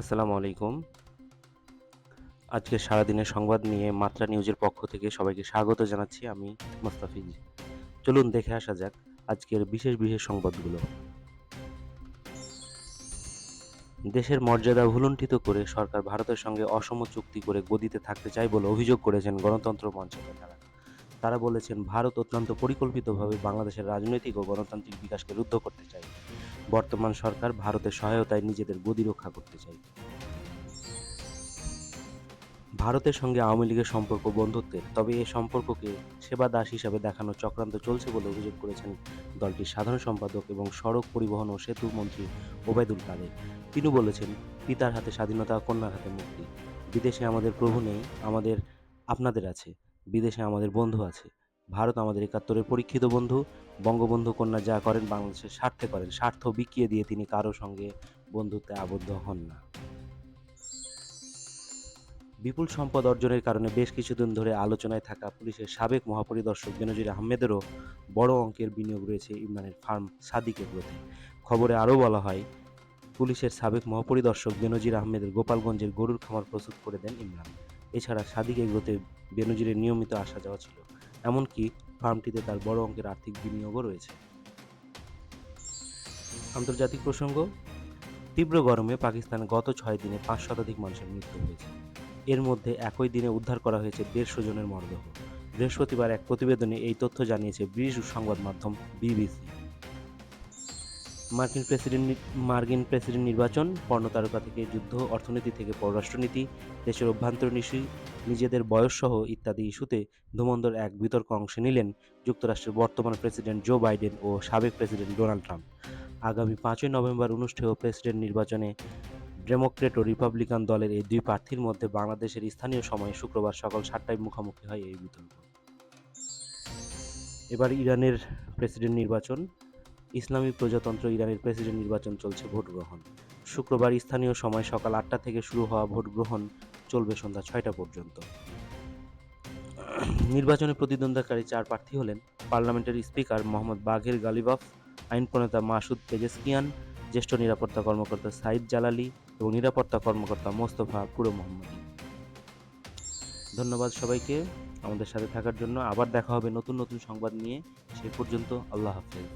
আসসালামু আলাইকুম। আজকে সারাদিনের সংবাদ নিয়ে মাত্রা নিউজের পক্ষ থেকে সবাইকে স্বাগত জানাচ্ছি আমি মোস্তাফিজ। চলুন দেখে আসা যাক আজকের বিশেষ বিশেষ সংবাদগুলো। দেশের মর্যাদা ভুলুণ্ঠিত করে সরকার ভারতের সঙ্গে অসম চুক্তি করে গদিতে থাকতে চায় বলে অভিযোগ করেছেন গণতন্ত্র মঞ্চের নেতারা তারা বলেছেন, ভারত অত্যন্ত পরিকল্পিতভাবে বাংলাদেশের রাজনৈতিক ও গণতান্ত্রিক বিকাশকে রুদ্ধ করতে চায়। বর্তমান সরকার ভারতের সহায়তায় নিজেদের গদি রক্ষা করতে চায়। ভারতের সঙ্গে আওয়ামী লীগের সম্পর্ক বন্ধুত্বের, তবে এ সম্পর্ককে সেবা দাস হিসাবে দেখানো চক্রান্ত চলছে বলে অভিযোগ করেছেন দলটির সাধারণ সম্পাদক এবং সড়ক পরিবহন ও সেতু মন্ত্রী ওবায়দুল কাদের। তিনি বলেছেন, পিতার হাতে স্বাধীনতা, কন্যার হাতে মুক্তি। বিদেশে আমাদের প্রভু নেই, আমাদের, আপনাদের আছে। বিদেশে আমাদের বন্ধু আছে। ভারত আমাদের একাত্তরের পরীক্ষিত বন্ধু। বঙ্গবন্ধু কন্যা যা করেন বাংলাদেশের স্বার্থে করেন, স্বার্থ বিকিয়ে দিয়ে তিনি কারও সঙ্গে বন্ধুত্বে আবদ্ধ হন না। বিপুল সম্পদ অর্জনের কারণে বেশ কিছুদিন ধরে আলোচনায় থাকা পুলিশের সাবেক মহাপরিদর্শক বেনজির আহমেদেরও বড় অঙ্কের বিনিয়োগ রয়েছে ইমরানের ফার্ম সাদিক এগ্রোতে খবরে আরও বলা হয়, পুলিশের সাবেক মহাপরিদর্শক বেনজির আহমেদের গোপালগঞ্জের গরুর খামার প্রস্তুত করে দেন ইমরান। এছাড়া সাদিক এগ্রোতে বেনজিরের নিয়মিত আসা যাওয়া ছিল। এমনকি ফার্মটিতে তার বড় অঙ্কের আর্থিক বিনিয়োগও রয়েছে। আন্তর্জাতিক প্রসঙ্গ, তীব্র গরমে পাকিস্তানে গত ছয় দিনে পাঁচ শতাধিক মানুষের মৃত্যু হয়েছে। এর মধ্যে একই দিনে উদ্ধার করা হয়েছে দেড়শো জনের মরদেহ। বৃহস্পতিবার এক প্রতিবেদনে এই তথ্য জানিয়েছে ব্রিটিশ সংবাদ মাধ্যম বিবিসি। মার্কিন প্রেসিডেন্ট মার্কিন প্রেসিডেন্ট নির্বাচন পর্ণতারকা থেকে যুদ্ধ, অর্থনীতি থেকে পররাষ্ট্রনীতি, দেশের অভ্যন্তরীণ ইস্যু, নিজেদের বয়সসহ ইত্যাদি ইস্যুতে ধুমন্দর এক বিতর্ক অংশে নিলেন যুক্তরাষ্ট্রের বর্তমান প্রেসিডেন্ট জো বাইডেন ও সাবেক প্রেসিডেন্ট ডোনাল্ড ট্রাম্প। আগামী পাঁচই নভেম্বর অনুষ্ঠেয় প্রেসিডেন্ট নির্বাচনে ডেমোক্রেট ও রিপাবলিকান দলের এই দুই প্রার্থীর মধ্যে বাংলাদেশের স্থানীয় সময়ে শুক্রবার সকাল সাতটায় মুখোমুখি হয় এই বিতর্ক। এবার ইরানের প্রেসিডেন্ট নির্বাচন। ইসলামী প্রজাতন্ত্র ইরানের প্রেসিডেন্ট নির্বাচন চলছে ভোট গ্রহণ শুক্রবার স্থানীয় সময় সকাল আটটা থেকে শুরু হওয়া ভোট গ্রহণ চলবে সন্ধ্যা ছয়টা পর্যন্ত। নির্বাচনে প্রতিদ্বন্দ্বিতাকারী চার প্রার্থী হলেন পার্লামেন্টের স্পিকার মোহাম্মদ বাঘের গালিবাফ আইন প্রণেতা মাসুদ পেজেসকিয়ান, জ্যেষ্ঠ নিরাপত্তা কর্মকর্তা সাইদ জালালি এবং নিরাপত্তা কর্মকর্তা মোস্তফা পুরো মোহাম্মদী। ধন্যবাদ সবাইকে আমাদের সাথে থাকার জন্য। আবার দেখা হবে নতুন নতুন সংবাদ নিয়ে। সে পর্যন্ত আল্লাহ হাফেজ।